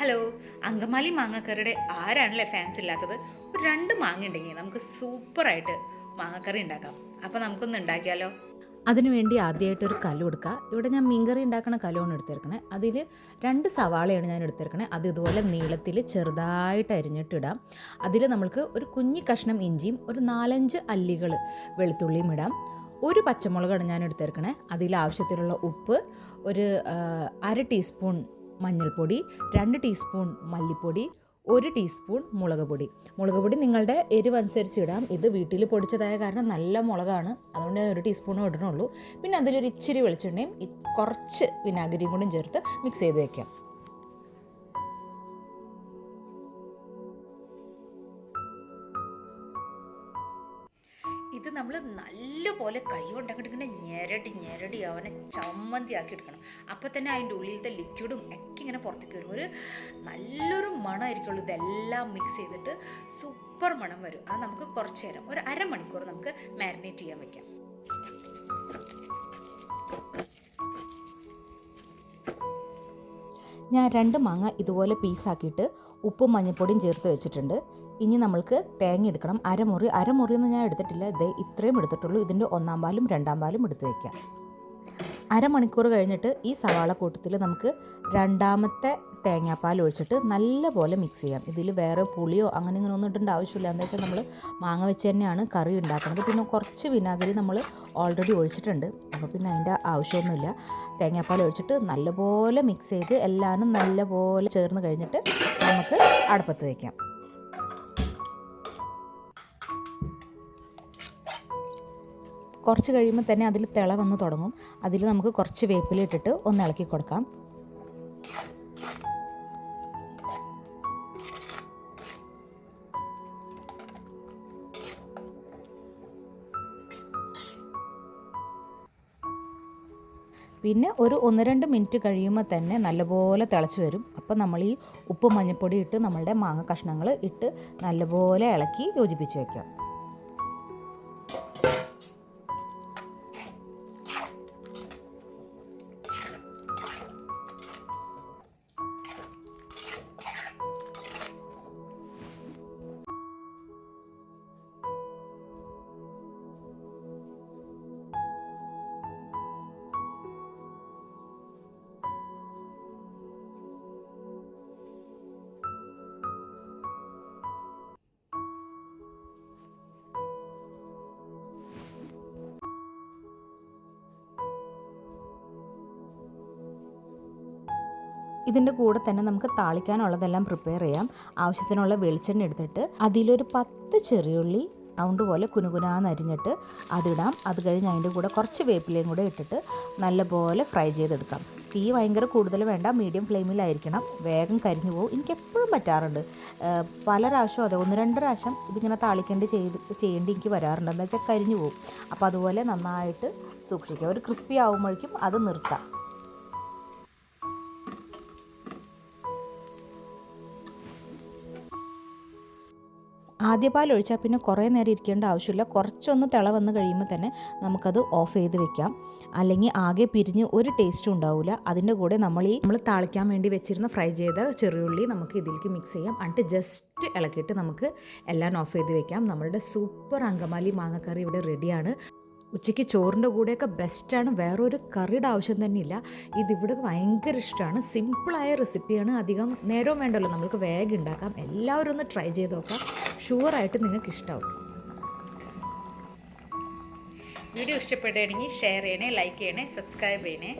Hello Angamaly മാങ്ങക്കറിയുടെ ആരാണല്ലേ fans ഇല്ലാത്തത്? ഒരു രണ്ട് മാങ്ങ ഉണ്ടെങ്കിൽ നമുക്ക് സൂപ്പറായിട്ട് മാങ്ങക്കറി ഉണ്ടാക്കാം. അപ്പോൾ നമുക്കൊന്ന് ഉണ്ടാക്കിയാലോ? അതിനുവേണ്ടി ആദ്യമായിട്ട് ഒരു കല്ല് കൊടുക്കുക. ഇവിടെ ഞാൻ മീൻകറി ഉണ്ടാക്കുന്ന കല്ലുമാണ് എടുത്തിരിക്കണേ. അതിൽ രണ്ട് സവാളയാണ് ഞാൻ എടുത്തിരിക്കണേ. അത് ഇതുപോലെ നീളത്തിൽ ചെറുതായിട്ട് അരിഞ്ഞിട്ടിടാം. അതിൽ നമ്മൾക്ക് ഒരു കുഞ്ഞി കഷ്ണം ഇഞ്ചിയും ഒരു നാലഞ്ച് അല്ലികൾ വെളുത്തുള്ളിയും ഇടാം. ഒരു പച്ചമുളകാണ് ഞാൻ എടുത്തിരിക്കണേ. അതിൽ ആവശ്യത്തിനുള്ള ഉപ്പ് ഒരു അര ടീസ്പൂൺ മഞ്ഞൾപ്പൊടി രണ്ട് ടീസ്പൂൺ മല്ലിപ്പൊടി ഒരു ടീസ്പൂൺ മുളക് പൊടി മുളക് പൊടി നിങ്ങളുടെ എരിവനുസരിച്ച് ഇടാം. ഇത് വീട്ടിൽ പൊടിച്ചതായ കാരണം നല്ല മുളകാണ്. അതുകൊണ്ട് ഞാൻ ഒരു ടീസ്പൂണും ഇടണുള്ളൂ. പിന്നെ അതിലൊരു ഇച്ചിരി വെളിച്ചെണ്ണയും കുറച്ച് വിനാഗിരിയും കൂടി ചേർത്ത് മിക്സ് ചെയ്ത് വെക്കാം. ഇത് നമ്മൾ നല്ലപോലെ കൈ കൊണ്ടങ്ങോട്ട് ഇങ്ങനെ ഞെരടി ഞെരടി അവനെ ചമ്മന്തി ആക്കി എടുക്കണം അപ്പൊ തന്നെ അതിന്റെ ഉള്ളിലത്തെ ലിക്വിഡും ഒക്കെ ഇങ്ങനെ പുറത്തേക്ക് വരും. ഒരു നല്ലൊരു മണമായിരിക്കുള്ളൂ ഇതെല്ലാം മിക്സ് ചെയ്തിട്ട് സൂപ്പർ മണം വരും. അത് നമുക്ക് കുറച്ച് നേരം ഒരു അരമണിക്കൂർ നമുക്ക് മാരിനേറ്റ് ചെയ്യാൻ വെക്കാം. ഞാൻ രണ്ട് മാങ്ങ ഇതുപോലെ പീസാക്കിയിട്ട് ഉപ്പും മഞ്ഞൾപ്പൊടിയും ചേർത്ത് വെച്ചിട്ടുണ്ട്. ഇനി നമ്മൾക്ക് തേങ്ങ എടുക്കണം. അരമുറി അരമുറിയൊന്നും ഞാൻ എടുത്തിട്ടില്ല. ഇതേ ഇത്രയും എടുത്തിട്ടുള്ളൂ. ഇതിന്റെ ഒന്നാം പാലും രണ്ടാം പാലും എടുത്ത് വയ്ക്കാം അരമണിക്കൂർ കഴിഞ്ഞിട്ട് ഈ സവാള കൂട്ടത്തിൽ നമുക്ക് രണ്ടാമത്തെ തേങ്ങാപ്പാൽ ഒഴിച്ചിട്ട് നല്ലപോലെ മിക്സ് ചെയ്യാം. ഇതിൽ വേറെ പുളിയോ അങ്ങനെ ഇങ്ങനെ ഒന്നും ഇടേണ്ട ആവശ്യമില്ല. എന്താ വെച്ചാൽ നമ്മൾ മാങ്ങ വെച്ച് തന്നെയാണ് കറി ഉണ്ടാക്കുന്നത്. പിന്നെ കുറച്ച് വിനാഗിരി നമ്മൾ ഓൾറെഡി ഒഴിച്ചിട്ടുണ്ട്. അപ്പോൾ പിന്നെ അതിന്റെ ആവശ്യമൊന്നുമില്ല. തേങ്ങാപ്പാൽ ഒഴിച്ചിട്ട് നല്ലപോലെ മിക്സ് ചെയ്ത് എല്ലാവരും നല്ലപോലെ ചേർന്ന് കഴിഞ്ഞിട്ട് നമുക്ക് അടുപ്പത്ത് വയ്ക്കാം കുറച്ച് കഴിയുമ്പോൾ തന്നെ അതിൽ തിള വന്ന് തുടങ്ങും. അതിൽ നമുക്ക് കുറച്ച് വേപ്പില ഇട്ടിട്ട് ഒന്ന് ഇളക്കി കൊടുക്കാം. പിന്നെ ഒരു ഒന്ന് രണ്ട് മിനിറ്റ് കഴിയുമ്പോൾ തന്നെ നല്ലപോലെ തിളച്ച് വരും. അപ്പോൾ നമ്മൾ ഈ ഉപ്പ് മഞ്ഞൾപ്പൊടി ഇട്ട് നമ്മളുടെ മാങ്ങ കഷ്ണങ്ങൾ ഇട്ട് നല്ലപോലെ ഇളക്കി യോജിപ്പിച്ച് വയ്ക്കാം. ഇതിന്റെ കൂടെ തന്നെ നമുക്ക് താളിക്കാനുള്ളതെല്ലാം പ്രിപ്പയർ ചെയ്യാം. ആവശ്യത്തിനുള്ള വെളിച്ചെണ്ണ എടുത്തിട്ട് അതിലൊരു പത്ത് ചെറിയുള്ളി റൗണ്ട് പോലെ കുനുകുനാന്ന് അരിഞ്ഞിട്ട് അതിടാം. അത് കഴിഞ്ഞ് അതിന്റെ കൂടെ കുറച്ച് വേപ്പിലയും കൂടെ ഇട്ടിട്ട് നല്ലപോലെ ഫ്രൈ ചെയ്തെടുക്കാം. തീ ഭയങ്കര കൂടുതൽ വേണ്ട മീഡിയം ഫ്ലെയിമിലായിരിക്കണം വേഗം കരിഞ്ഞു പോകും എനിക്ക് എപ്പോഴും പറ്റാറുണ്ട്. പല പ്രാവശ്യം അതെ ഒന്ന് രണ്ട് പ്രാവശ്യം ഇതിങ്ങനെ താളിക്കേണ്ടി ചെയ്ത് ചെയ്യേണ്ടി എനിക്ക് വരാറുണ്ട്. എന്താ വെച്ചാൽ കരിഞ്ഞു പോകും അപ്പോൾ അതുപോലെ നന്നായിട്ട് സൂക്ഷിക്കുക ഒരു ക്രിസ്പി ആകുമ്പോഴേക്കും അത് നിർത്താം. ആദ്യ പാൽ ഒഴിച്ചാൽ പിന്നെ കുറേ നേരം ഇരിക്കേണ്ട ആവശ്യമില്ല. കുറച്ചൊന്ന് തിള വന്ന് കഴിയുമ്പോൾ തന്നെ നമുക്കത് ഓഫ് ചെയ്ത് വെക്കാം. അല്ലെങ്കിൽ ആകെ പിരിഞ്ഞ് ഒരു ടേസ്റ്റും ഉണ്ടാവില്ല അതിന്റെ കൂടെ നമ്മൾ ഈ നമ്മൾ താളിക്കാൻ വേണ്ടി വെച്ചിരുന്ന ഫ്രൈ ചെയ്ത ചെറിയുള്ളി നമുക്ക് ഇതിലേക്ക് മിക്സ് ചെയ്യാം. എന്നിട്ട് ജസ്റ്റ് ഇളക്കിയിട്ട് നമുക്ക് എല്ലാം ഓഫ് ചെയ്ത് വെക്കാം. നമ്മളുടെ സൂപ്പർ അങ്കമാലി മാങ്ങക്കറി ഇവിടെ റെഡിയാണ് ഉച്ചയ്ക്ക് ചോറിന്റെ കൂടെയൊക്കെ ബെസ്റ്റാണ് വേറൊരു കറിയുടെ ആവശ്യം തന്നെ ഇല്ല. ഇതിവിടെ ഭയങ്കര ഇഷ്ടമാണ്. സിമ്പിളായ റെസിപ്പിയാണ് അധികം നേരവും വേണ്ടല്ലോ. നമുക്ക് വേഗം ഉണ്ടാക്കാം. എല്ലാവരും ഒന്ന് ട്രൈ ചെയ്ത് നോക്കാം. ഷുവറായിട്ട് നിങ്ങൾക്ക് ഇഷ്ടമാവും വീഡിയോ ഇഷ്ടപ്പെടുകയാണെങ്കിൽ ഷെയർ ചെയ്യണേ ലൈക്ക് ചെയ്യണേ സബ്സ്ക്രൈബ് ചെയ്യണേ.